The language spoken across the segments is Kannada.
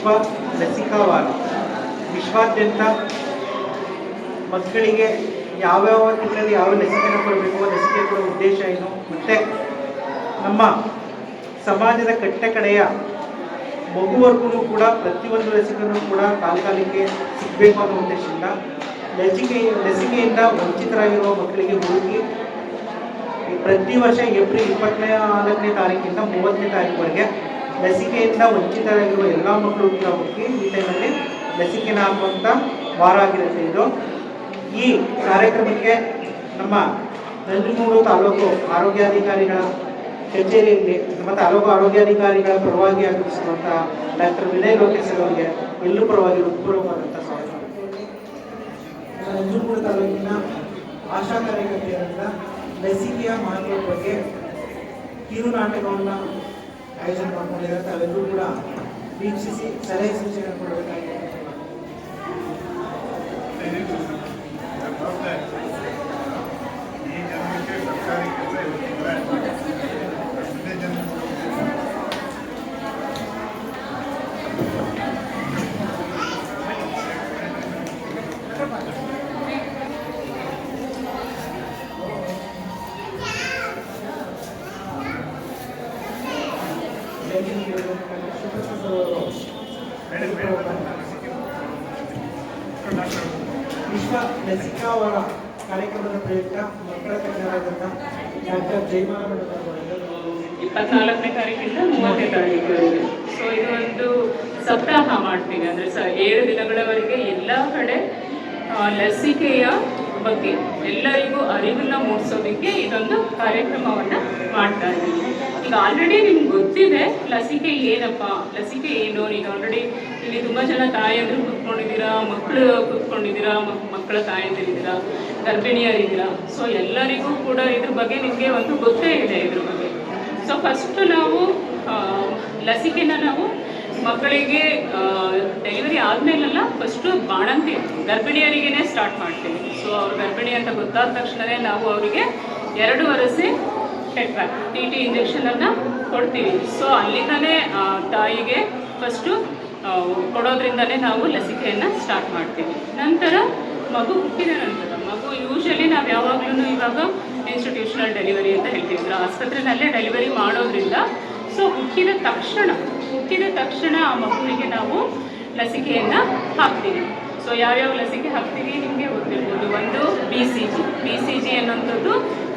ವಿಶ್ವ ಲಸಿಕಾ ವಾರ ವಿಶ್ವಾದ್ಯಂತ ಮಕ್ಕಳಿಗೆ ಯಾವ್ಯಾವ ತಿಂಗಳಲ್ಲಿ ಯಾವ ಲಸಿಕೆನ ಕೊಡಬೇಕು ಲಸಿಕೆ ಕೊಡೋ ಉದ್ದೇಶ ಏನು? ಮತ್ತು ನಮ್ಮ ಸಮಾಜದ ಕಟ್ಟಕಡೆಯ ಮಗುವರೆಗೂ ಕೂಡ ಪ್ರತಿಯೊಂದು ಲಸಿಕೆನೂ ಕೂಡ ಕಾಲಕಾಲಕ್ಕೆ ಸಿಗಬೇಕು ಅನ್ನೋ ಉದ್ದೇಶದಿಂದ ಲಸಿಕೆ, ಲಸಿಕೆಯಿಂದ ವಂಚಿತರಾಗಿರುವ ಮಕ್ಕಳಿಗೆ ಹುಡುಕಿ ಪ್ರತಿ ವರ್ಷ ಏಪ್ರಿಲ್ ಇಪ್ಪತ್ತನೇ ನಾಲ್ಕನೇ ತಾರೀಕಿಂದ ಮೂವತ್ತನೇ ತಾರೀಕುವರೆಗೆ ಲಸಿಕೆಯಿಂದ ವಂಚಿತರಾಗಿರುವ ಎಲ್ಲ ಮಕ್ಕಳು ಕೂಡ ಹೋಗಿ ಈ ಟೈಮಲ್ಲಿ ಲಸಿಕೆನ ಹಾಕುವಂಥ ವಾರ ಆಗಿರುತ್ತೆ ಇದು. ಈ ಕಾರ್ಯಕ್ರಮಕ್ಕೆ ನಮ್ಮ ನಂಜನಗೂಡು ತಾಲೂಕು ಆರೋಗ್ಯಾಧಿಕಾರಿಗಳ ಕಚೇರಿಯಲ್ಲಿ ನಮ್ಮ ತಾಲೂಕು ಆರೋಗ್ಯಾಧಿಕಾರಿಗಳ ಪರವಾಗಿ ಆಗಮಿಸಿರುವಂಥ ಡಾಕ್ಟರ್ ವಿನಯ್ ಲೋಕೇಶ್ ಅವರಿಗೆ ಎಲ್ಲರೂ ಪರವಾಗಿ ಹೃತ್ಪೂರ್ವಕವಾದಂಥ ಸ್ವಾಗತ. ನಂಜನಗೂಡು ತಾಲೂಕಿನ ಆಶಾ ಕಾರ್ಯಕರ್ತೆಯರಿಂದ ಲಸಿಕೆಯ ಮಹತ್ವದ ಬಗ್ಗೆ ಕಿರು ನಾಟಕವನ್ನು ఆయోజన పంపలేదు కదా అందరూ కూడా వీక్షించి సలహా సూచనలు ವಿಶ್ವ ಲಸಿಕಾ ವಾರ ಕಾರ್ಯಕ್ರಮದ ಪ್ರಯುಕ್ತ ಮಕ್ಕಳ ತಜ್ಞರಾದಂಥ ಡಾಕ್ಟರ್ ಅವರು ಇಪ್ಪತ್ನಾಲ್ಕನೇ ತಾರೀಕಿಂದ ಮೂವತ್ತನೇ ತಾರೀಕಿವರೆಗೆ. ಸೊ ಇದು ಒಂದು ಸಪ್ತಾಹ ಮಾಡ್ತೀವಿ. ಅಂದರೆ ಸ, ಏಳು ದಿನಗಳವರೆಗೆ ಎಲ್ಲ ಕಡೆ ಲಸಿಕೆಯ ಬಗ್ಗೆ ಎಲ್ಲರಿಗೂ ಅರಿವನ್ನ ಮೂಡಿಸೋದಕ್ಕೆ ಇದೊಂದು ಕಾರ್ಯಕ್ರಮವನ್ನು ಮಾಡ್ತಾ ಇದ್ದೀವಿ ಈಗ ಆಲ್ರೆಡಿ ನಿಮ್ಗೆ ಗೊತ್ತಿದೆ ಲಸಿಕೆ ಏನಪ್ಪ? ಲಸಿಕೆ ಏನು? ನೀವು ಆಲ್ರೆಡಿ ಇಲ್ಲಿ ತುಂಬ ಜನ ತಾಯಂದ್ರು ಕೂತ್ಕೊಂಡಿದ್ದೀರಾ ಮಕ್ಕಳು ಕೂತ್ಕೊಂಡಿದ್ದೀರಾ ಮಕ್ಕಳ ತಾಯಂದಿರಿದ್ದೀರಾ ಗರ್ಭಿಣಿಯರಿದ್ದೀರಾ? ಸೊ ಎಲ್ಲರಿಗೂ ಕೂಡ ಇದ್ರ ಬಗ್ಗೆ ನಿಮಗೆ ಒಂದು ಗೊತ್ತೇ ಇದೆ ಇದ್ರ ಬಗ್ಗೆ. ಸೊ ಫಸ್ಟ್ ನಾವು ಲಸಿಕೆನ ನಾವು ಮಕ್ಕಳಿಗೆ ಡೆಲಿವರಿ ಆದಮೇಲೆಲ್ಲ ಫಸ್ಟು ಬಾಣಂತಿ ಗರ್ಭಿಣಿಯರಿಗೇ ಸ್ಟಾರ್ಟ್ ಮಾಡ್ತೀವಿ. ಸೊ ಅವ್ರು ಗರ್ಭಿಣಿ ಅಂತ ಗೊತ್ತಾದ ತಕ್ಷಣವೇ ನಾವು ಅವರಿಗೆ ಎರಡು ವರಸೆ ಪ್ಯಾಕ್ ಟಿ ಟಿ ಇಂಜೆಕ್ಷನನ್ನು ಕೊಡ್ತೀವಿ. ಸೊ ಅಲ್ಲಿಂದನೇ ಆ, ತಾಯಿಗೆ ಫಸ್ಟು ಕೊಡೋದ್ರಿಂದಲೇ ನಾವು ಲಸಿಕೆಯನ್ನು ಸ್ಟಾರ್ಟ್ ಮಾಡ್ತೀವಿ. ನಂತರ ಮಗು ಹುಟ್ಟಿದ ನಂತರ ಮಗು ಯೂಶಲಿ ನಾವು ಯಾವಾಗಲೂ ಇವಾಗ ಇನ್ಸ್ಟಿಟ್ಯೂಷನಲ್ ಡೆಲಿವರಿ ಅಂತ ಹೇಳ್ತೀವಿ. ಆಸ್ಪತ್ರೆಯಲ್ಲೇ ಡೆಲಿವರಿ ಮಾಡೋದ್ರಿಂದ ಸೊ ಹುಟ್ಟಿದ ತಕ್ಷಣ ಹುಟ್ಟಿದ ತಕ್ಷಣ ಆ ಮಗುವಿಗೆ ನಾವು ಲಸಿಕೆಯನ್ನು ಹಾಕ್ತೀವಿ. ಸೊ ಯಾವ್ಯಾವ ಲಸಿಕೆ ಹಾಕ್ತೀವಿ ನಿಮಗೆ ಗೊತ್ತಿರ್ಬೋದು. ಒಂದು B C G B C G ಅನ್ನೋಂಥದ್ದು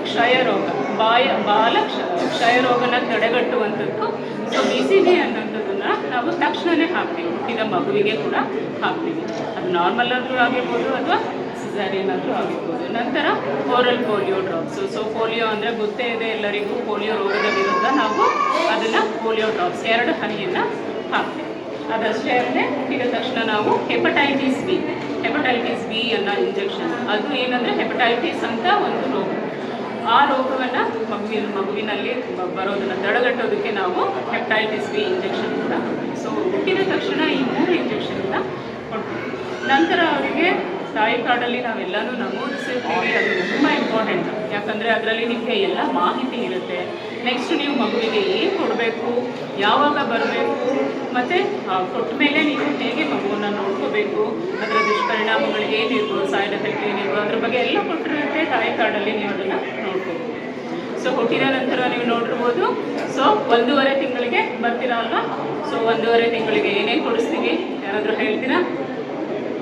ಕ್ಷಯರೋಗ ಬಾಯ, ಬಾಲ ಕ್ಷ ಕ್ಷಯರೋಗನ ತಡೆಗಟ್ಟುವಂಥದ್ದು. ಸೊ ಬಿ ಸಿ ಜಿ ಅನ್ನೋಂಥದ್ದನ್ನ ನಾವು ತಕ್ಷಣವೇ ಹಾಕ್ತೀವಿ. ಹುಟ್ಟಿದ ಮಗುವಿಗೆ ಕೂಡ ಹಾಕ್ತೀವಿ. ಅದು ನಾರ್ಮಲ್ ಆದರೂ ಆಗಿರ್ಬೋದು ಅಥವಾ ಸಿಸೇರಿಯನ್ ಏನಾದರೂ ಆಗಿರ್ಬೋದು ನಂತರ oral polio drops so polio ಅಂದರೆ ಗೊತ್ತೇ ಇದೆ ಎಲ್ಲರಿಗೂ ಪೋಲಿಯೋ ರೋಗದ ವಿರುದ್ಧ ನಾವು ಅದನ್ನು ಪೋಲಿಯೋ ಡ್ರಾಪ್ಸ್ ಎರಡು ಹನಿಯನ್ನು ಹಾಕ್ತೀವಿ. ಅದಷ್ಟೇ ಅಲ್ಲದೆ ಇದ ತಕ್ಷಣ ನಾವು ಹೆಪಟೈಟಿಸ್ ಬಿ ಹೆಪಟೈಟಿಸ್ ಬಿ ಅನ್ನೋ ಇಂಜೆಕ್ಷನ್ ಅದು ಏನಂದರೆ ಹೆಪಟೈಟಿಸ್ ಅಂತ ಒಂದು ರೋಗ. ಆ ರೋಗವನ್ನು ಮಗುವಿನ ಮಗುವಿನಲ್ಲಿ ಬರೋದನ್ನು ತಡೆಗಟ್ಟೋದಕ್ಕೆ ನಾವು ಹೆಪಟೈಟಿಸ್ ಬಿ ಇಂಜೆಕ್ಷನ್ ಕೂಡ ಸೊ ಹುಟ್ಟಿದ ತಕ್ಷಣ ಈ ಮೂರು ಇಂಜೆಕ್ಷನ್ನ ಕೊಡ್ತೀವಿ. ನಂತರ ಅವರಿಗೆ ತಾಯಿ ಕಾರ್ಡಲ್ಲಿ ನಾವೆಲ್ಲನೂ ನಮೂದಿಸಿರ್ತೀವಿ, ಅದು ತುಂಬ ಇಂಪಾರ್ಟೆಂಟ್ ಯಾಕಂದರೆ ಅದರಲ್ಲಿ ನಿಮಗೆ ಎಲ್ಲ ಮಾಹಿತಿ ಇರುತ್ತೆ. ನೆಕ್ಸ್ಟ್ ನೀವು ಮಗುವಿಗೆ ಏನು ಕೊಡಬೇಕು, ಯಾವಾಗ ಬರಬೇಕು, ಮತ್ತು ಕೊಟ್ಟ ಮೇಲೆ ನೀವು ಹೇಗೆ ಮಗುವನ್ನು ನೋಡ್ಕೋಬೇಕು, ಅದರ ದುಷ್ಪರಿಣಾಮಗಳು ಏನಿರ್ಬೋದು ಸೈಡ್ ಎಫೆಕ್ಟ್ ಏನಿರ್ಬೋದು, ಅದ್ರ ಬಗ್ಗೆ ಎಲ್ಲ ಕೊಟ್ಟಿರುತ್ತೆ ತಾಯಿ ಕಾರ್ಡಲ್ಲಿ ನೀವು ಅದನ್ನು ನೋಡ್ಕೋಬೋದು ಸೊ ಹುಟ್ಟಿದ ನಂತರ ನೀವು ನೋಡಿರ್ಬೋದು ಸೊ ಒಂದೂವರೆ ತಿಂಗಳಿಗೆ ಬರ್ತೀರಾ ಅಲ್ವಾ? ಸೊ ಒಂದೂವರೆ ತಿಂಗಳಿಗೆ ಏನೇನು ಕೊಡಿಸ್ತೀವಿ? ಯಾರಾದರೂ ಹೇಳ್ತೀರಾ?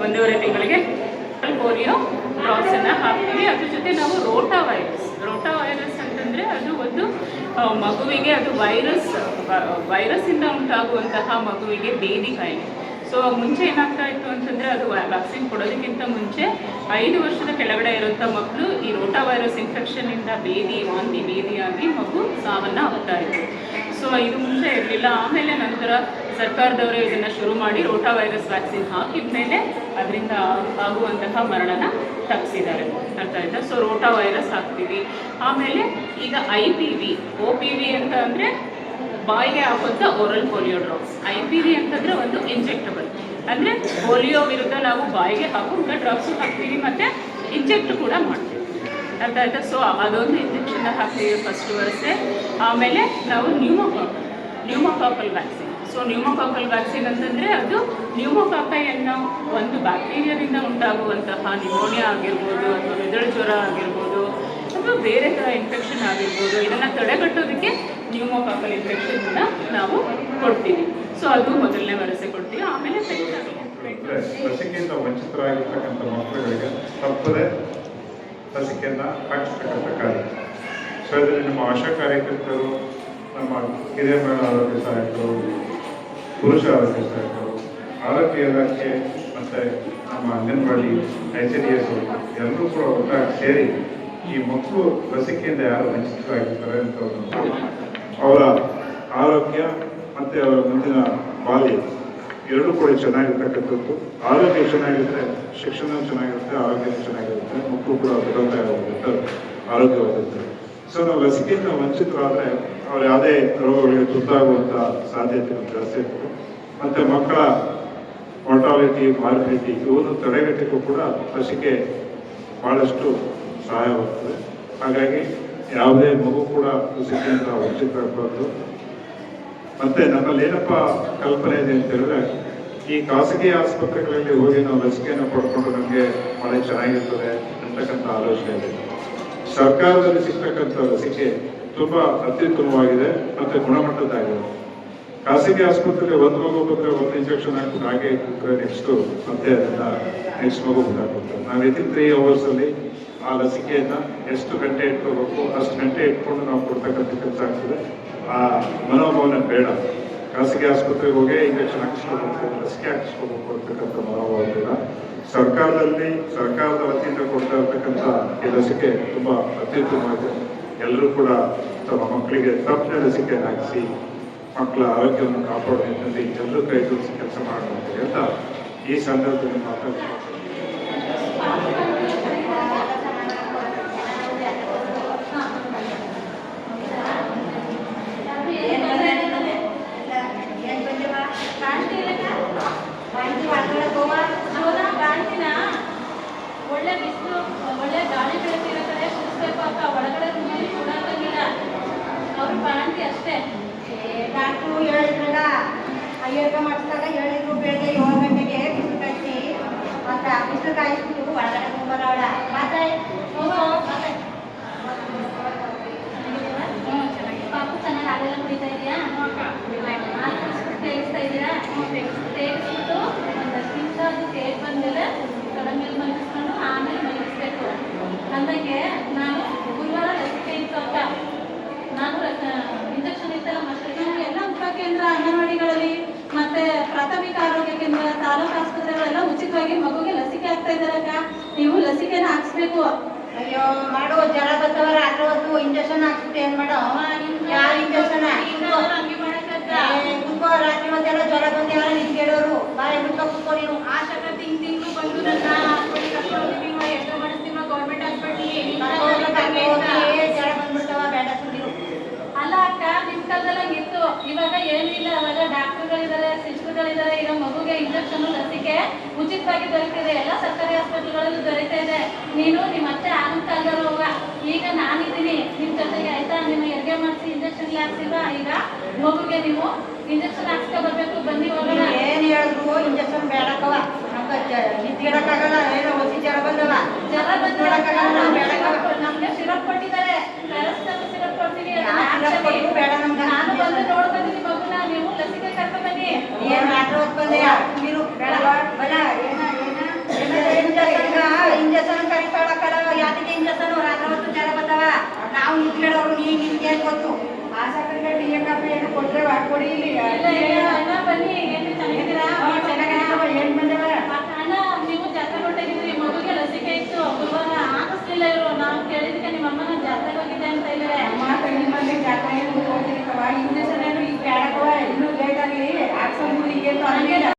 ಒಂದೂವರೆ ತಿಂಗಳಿಗೆ ಪೋಲಿಯೋ ಡ್ರಾಪ್ಸನ್ನು ಹಾಕ್ತೀವಿ. ಅದ್ರ ಜೊತೆ ನಾವು ರೋಟಾ ವೈರಸ್. ರೋಟಾ ವೈರಸ್ ಅಂತಂದರೆ ಅದು ಒಂದು ಮಗುವಿಗೆ ಅದು ವೈರಸ್ ವೈರಸ್ಸಿಂದ ಉಂಟಾಗುವಂತಹ ಮಗುವಿಗೆ ಬೇದಿ ಕಾಯಿಲೆ. ಸೊ ಮುಂಚೆ ಏನಾಗ್ತಾ ಇತ್ತು ಅಂತಂದರೆ ಅದು ವ್ಯಾಕ್ಸಿನ್ ಕೊಡೋದಕ್ಕಿಂತ ಮುಂಚೆ ಐದು ವರ್ಷದ ಕೆಳಗಡೆ ಇರುವಂಥ ಮಕ್ಕಳು ಈ ರೋಟಾ ವೈರಸ್ ಇನ್ಫೆಕ್ಷನ್ನಿಂದ ಬೇದಿ ವಾಂತಿ, ಬೇದಿಯಾಗಿ ಮಗು ಸಾವನ್ನು ಆಗ್ತಾ ಇತ್ತು. ಸೊ ಇದು ಮುಂಚೆ ಇರಲಿಲ್ಲ. ಆಮೇಲೆ ನಂತರ ಸರ್ಕಾರದವರು ಇದನ್ನು ಶುರು ಮಾಡಿ ರೋಟಾ ವೈರಸ್ ವ್ಯಾಕ್ಸಿನ್ ಹಾಕಿದ ಮೇಲೆ ಅದರಿಂದ ಆಗುವಂತಹ ಮರಣನ ತಪ್ಪಿಸಿದ್ದಾರೆ ಅರ್ಥ ಆಯಿತಾ? ಸೊ ರೋಟಾ ವೈರಸ್ ಹಾಕ್ತೀವಿ. ಆಮೇಲೆ ಈಗ I P V, O P V ಅಂತ ಅಂದರೆ ಬಾಯಿಗೆ ಹಾಕುವಂಥ oral polio drops I P V ಅಂತಂದರೆ ಒಂದು ಇಂಜೆಕ್ಟಬಲ್ ಅಂದರೆ ಪೋಲಿಯೋ ವಿರುದ್ಧ ನಾವು ಬಾಯಿಗೆ ಹಾಕುವಂಥ ಡ್ರಾಪ್ಸು ಹಾಕ್ತೀವಿ ಮತ್ತು ಇಂಜೆಕ್ಟ್ ಕೂಡ ಮಾಡ್ತೀವಿ. ಅರ್ಥ ಆಯಿತಾ? ಸೊ ಅದೊಂದು ಇಂಜೆಕ್ಷನ್ನ ಹಾಕ್ತೀವಿ ಫಸ್ಟ್ ವರ್ಷೆ. ಆಮೇಲೆ ನಾವು pneumococcal pneumococcal vaccine so pneumococcal vaccine ಅಂತಂದರೆ ಅದು ನ್ಯೂಮೋಕಾಕೈ ಅನ್ನೋ ಒಂದು ಬ್ಯಾಕ್ಟೀರಿಯಾದಿಂದ ಉಂಟಾಗುವಂತಹ ನಿಮೋನಿಯಾ ಆಗಿರ್ಬೋದು ಅಥವಾ ಮೆದುಳು ಜ್ವರ ಆಗಿರ್ಬೋದು ಅಥವಾ ಬೇರೆ ಥರ ಇನ್ಫೆಕ್ಷನ್ ಆಗಿರ್ಬೋದು, ಇದನ್ನು ತಡೆಗಟ್ಟೋದಕ್ಕೆ ನ್ಯೂಮೋಕಾಕಲ್ ಇನ್ಫೆಕ್ಷನ್ನ ನಾವು ಕೊಡ್ತೀವಿ. ಸೊ ಅದು ಮೊದಲನೇ ವರಸೆ ಕೊಡ್ತೀವಿ. ಆಮೇಲೆ ಲಸಿಕೆಯಿಂದ ವಂಚಿತರಾಗಿರ್ತಕ್ಕಂಥ ಮಕ್ಕಳುಗಳಿಗೆ ಸೊ ಇದರಲ್ಲಿ ನಮ್ಮ ಆಶಾ ಕಾರ್ಯಕರ್ತರು, ನಮ್ಮ ಹಿರಿಯ ಮಹಿಳಾ ಆರೋಗ್ಯ ಸಹಾಯಕರು ಪುರುಷ ಆರೋಗ್ಯ ಇಲಾಖೆ ಮತ್ತು ನಮ್ಮ ಅಂಗನವಾಡಿ ಎಚ್ ಡಿ ಎಸ್ ಎಲ್ಲರೂ ಕೂಡ ಒಟ್ಟಾಗಿ ಸೇರಿ ಈ ಮಕ್ಕಳು ಲಸಿಕೆಯಿಂದ ಯಾರು ವಂಚಿತರಾಗಿರ್ತಾರೆ ಅಂತ ಅವರ ಆರೋಗ್ಯ ಮತ್ತು ಅವರ ಮುಂದಿನ ಬಾಲ್ಯ ಎರಡೂ ಕೂಡ ಚೆನ್ನಾಗಿರ್ತಕ್ಕಂಥದ್ದು. ಆರೋಗ್ಯ ಚೆನ್ನಾಗಿರುತ್ತೆ ಶಿಕ್ಷಣ ಚೆನ್ನಾಗಿರುತ್ತೆ, ಆರೋಗ್ಯ ಚೆನ್ನಾಗಿರುತ್ತೆ, ಮಕ್ಕಳು ಕೂಡ ಬಲವಾಗುತ್ತೆ ಆರೋಗ್ಯವಾಗಿರುತ್ತೆ ಸೊ ನಾವು ಲಸಿಕೆಯಿಂದ ವಂಚಿತರಾದರೆ ಅವ್ರು ಯಾವುದೇ ರೋಗಗಳಿಗೆ ತುತ್ತಾಗುವಂಥ ಸಾಧ್ಯತೆ ಜಾಸ್ತಿ ಮತ್ತು ಮಕ್ಕಳ ಮೊರ್ಟಾಲಿಟಿ ಮಾರ್ಬಿಲಿಟಿ ಇವನ್ನು ತಡೆಗಟ್ಟಕ್ಕೂ ಕೂಡ ಲಸಿಕೆ ಭಾಳಷ್ಟು ಸಹಾಯವಾಗ್ತದೆ. ಹಾಗಾಗಿ ಯಾವುದೇ ಮಗು ಕೂಡ ಲಸಿಕೆಯಿಂದ ವಂಚಿತರಾಗಬಾರ್ದು. ಮತ್ತೆ ನಮ್ಮಲ್ಲಿ ಏನಪ್ಪ ಕಲ್ಪನೆ ಇದೆ ಅಂತ ಹೇಳಿದ್ರೆ, ಈ ಖಾಸಗಿ ಆಸ್ಪತ್ರೆಗಳಲ್ಲಿ ಹೋಗಿ ನಾವು ಲಸಿಕೆಯನ್ನು ಪಡ್ಕೊಂಡು ನಮಗೆ ಭಾಳ ಚೆನ್ನಾಗಿರ್ತದೆ ಅಂತಕ್ಕಂಥ ಆಲೋಚನೆ ಇದೆ. ಸರ್ಕಾರದಲ್ಲಿ ಸಿಗ್ತಕ್ಕಂಥ ಲಸಿಕೆ ತುಂಬಾ ಅತ್ಯುತ್ತಮವಾಗಿದೆ ಮತ್ತೆ ಗುಣಮಟ್ಟದ್ದಾಗಿದೆ. ಖಾಸಗಿ ಆಸ್ಪತ್ರೆಯಲ್ಲಿ ಒಂದು ಮಗು ಬಂದ್ರೆ ಒಂದು ಇಂಜೆಕ್ಷನ್ ಹಾಕ್ಬಿಟ್ಟು ಹಾಗೆ ನೆಕ್ಸ್ಟ್ ಮತ್ತೆ ಅದನ್ನ ನೆಕ್ಸ್ಟ್ ಮಗು ಬಂದಾಗುತ್ತೆ ನಾವು ಇದ್ದ ತ್ರೀ ಅವರ್ಸ್ ಅಲ್ಲಿ ಆ ಲಸಿಕೆಯನ್ನು ಎಷ್ಟು ಗಂಟೆ ಇಟ್ಕೋಬೇಕು, ಅಷ್ಟು ಗಂಟೆ ಇಟ್ಕೊಂಡು ನಾವು ಕೊಡ್ತಕ್ಕಂಥ ಕೆಲಸ ಆಗ್ತದೆ. ಆ ಮನೋಭಾವನೆ ಬೇಡ. ಖಾಸಗಿ ಆಸ್ಪತ್ರೆಗೆ ಹೋಗಿ ಇಂಜೆಕ್ಷನ್ ಹಾಕಿಸ್ಕೋಬೇಕು, ಲಸಿಕೆ ಹಾಕಿಸ್ಕೋಬೇಕು ಅಂತಕ್ಕಂಥ ಮನೋಭಾವ ಬೇಡ. ಸರ್ಕಾರದಲ್ಲಿ ಸರ್ಕಾರದ ವತಿಯಿಂದ ಕೊಡ್ತಾ ಇರ್ತಕ್ಕಂಥ ಈ ಲಸಿಕೆ ತುಂಬಾ ಅತ್ಯುತ್ತಮವಾಗಿದೆ. ಎಲ್ಲರೂ ಕೂಡ ತಮ್ಮ ಮಕ್ಕಳಿಗೆ ತಪ್ಪನೆ ಲಸಿಕೆ ಹಾಕಿಸಿ ಮಕ್ಕಳ ಆರೋಗ್ಯವನ್ನು ಕಾಪಾಡುವ ನಿಟ್ಟಿನಲ್ಲಿ ಎಲ್ಲರೂ ಕೈ ಜೋಡಿಸಿ ಕೆಲಸ ಮಾಡುವಂತೆ ಅಂತ ಈ ಸಂದರ್ಭದಲ್ಲಿ ಮಾತಾಡ್ತಾರೆ ಒಳ್ಳೆ ಬಿಸಿಲು ಒಳ್ಳೆ ಗಾಳಿ ಬೆಳಕಿರೋ ಕಡೆ ಕುಡಿಸ್ಬೇಕು ಅಕ್ಕ ಒಳಗಡೆ ತುಂಬಿ ಕೊಡೋಕ್ಕಾಗಿಲ್ಲ ಅವ್ರ ಬಾಂತಿ ಅಷ್ಟೇ ಡಾಕ್ಟ್ರು ಹೇಳಿದ್ರಲ್ಲ ಅಯ್ಯರ್ಗ ಮಾಡಿಸಿದಾಗ ಹೇಳಿದ್ರು ಬೆಳಗ್ಗೆ ಏಳು ಗಂಟೆಗೆ ಬಿಸಿಲು ಕಾಯಿಸಿ ಮತ್ತೆ ಬಿಸಿಲು ಕಾಯಿಸ್ಬಿಟ್ಟು ಒಳಗಡೆ ತುಂಬರವಳ ಮತ್ತೆ ಹೋಗೋ ಮತ್ತೆ ಪಾಪು ಚೆನ್ನಾಗಿ ಹಾಲೆಲ್ಲ ಕುಡಿತಾ ಇದೆಯಾ ಹಾಲು ಕುಡಿಸ್ಬಿಟ್ಟು ತೇಗಿಸ್ತಾ ಇದ್ದೀರಾ ತೇಗಿಸ್ಬಿಟ್ಟು ಒಂದಷ್ಟು ನಿಮಿಷ ಅದು ತೇಗ್ ಬಂದಮೇಲೆ ಕಡ ಮೇಲೆ ಮಲಗಿಸ್ಕೊಂಡು ಆಮೇಲೆ ಮಲಗಿಸ್ಬೇಕು ಅಂದಂಗೆ ನಾನು ಗುರುವಾರ ಲಸಿಕೆ ಇತ್ತು ಅಕ್ಕ ನಾನು ಇಂಜೆಕ್ಷನ್ ಇತ್ತಲ್ಲ ಮಕ್ಕಳಿಗೆ ಎಲ್ಲ ಉಪಕೇಂದ್ರ ಅಂಗನವಾಡಿಗಳಲ್ಲಿ ಮತ್ತೆ ಪ್ರಾಥಮಿಕ ಆರೋಗ್ಯ ಕೇಂದ್ರ ತಾಲೂಕು ಆಸ್ಪತ್ರೆಗಳೆಲ್ಲ ಉಚಿತವಾಗಿ ಮಗುಗೆ ಲಸಿಕೆ ಹಾಕ್ತಾ ಇದ್ದಾರಕ್ಕ ನೀವು ಲಸಿಕೆನ ಹಾಕ್ಸ್ಬೇಕು. ಅಯ್ಯೋ ಮಾಡೋ ಜ್ವರ ಬಸವರ ರಾತ್ರಿ ಹೊತ್ತು ಇಂಜೆಕ್ಷನ್ ಹಾಕ್ಸುತ್ತೆ ಏನ್ ಮಾಡೋ? ಯಾವ ಇಂಜೆಕ್ಷನ್ ಕುತ್ಕೋ. ರಾತ್ರಿ ಹೊತ್ತೆಲ್ಲ ಜ್ವರ ಬಂದು ಯಾರು ಕೇಳೋರು. ಬಾಯಿ ಬಿಟ್ಕೊ ಕುತ್ಕೋ ನೀನು. ಆಶಾ ತಿಂಗ್ ತಿಂಗ್ಳು ಬಂದು ನನ್ನ ಎಷ್ಟು ಮಾಡಿಸ್ತೀವಿ ಗೌರ್ಮೆಂಟ್ ಹಾಸ್ಪಿಟ್ಲಿಗೆ ಜ್ವರ ಬಂದ್ಬಿಡ್ತಾವ ಬೇಡ ಸುಳ್ಳು ಅಲ್ಲ ಅಕ್ಕ ನಿಮ್ ಕಾಲದಲ್ಲಿ ಇತ್ತು. ಇವಾಗ ಏನೂ ಇಲ್ಲ ಅವಾಗ ಡಾಕ್ಟರ್ಗಳಿದ್ದಾರೆ ಸಿಸ್ಟರ್ಗಳಿದ್ದಾರೆ ಈಗ ಮಗುಗೆ ಇಂಜೆಕ್ಷನ್ ಲಸಿಕೆ ಉಚಿತವಾಗಿ ದೊರೆತಿದೆ. ಎಲ್ಲ ಸರ್ಕಾರಿ ಹಾಸ್ಪಿಟಲ್ಗಳಲ್ಲೂ ದೊರೀತಾ ಇದೆ. ನೀನು ನಿಮ್ಮ ಅತ್ತೆ ಆಗಿನ ಕಾಲದವ್ರು ಹೋಗ. ಈಗ ನಾನಿದ್ದೀನಿ. ನಿಮ್ ಜೊತೆಗೆ ಆಯ್ತಾ? ನಿಮ್ಮ ಹೆರಿಗೆ ಮಾಡಿಸಿ ಇಂಜೆಕ್ಷನ್ ಹಾಕ್ಸಿಲ್ವಾ ಈಗ ಮಗುಗೆ ನೀವು ಇಂಜೆಕ್ಷನ್ ಹಾಕ್ಸ್ಕೊ ಬರ್ಬೇಕು. ಬನ್ನಿ ಹೋಗೋಣ. ಏನ್ ಹೇಳಿದ್ರು ಇಂಜೆಕ್ಷನ್ ಬೇಡಕ್ಕವ. ನಮ್ಗೆ ನಿಂತ್ಗಿಡಕ್ಕಾಗಲ್ಲ ಏನೋ ಹೊಸಿ ಜ್ವರ ಬಂದವ ಜ್ವರ ಬೇಡಕ್ಕವ. ನಮ್ಗೆ ಸಿರಪ್ ಮುಖ್ಯರವ್ರು ನೀನು ನಿಮ್ಗೆ ಗೊತ್ತು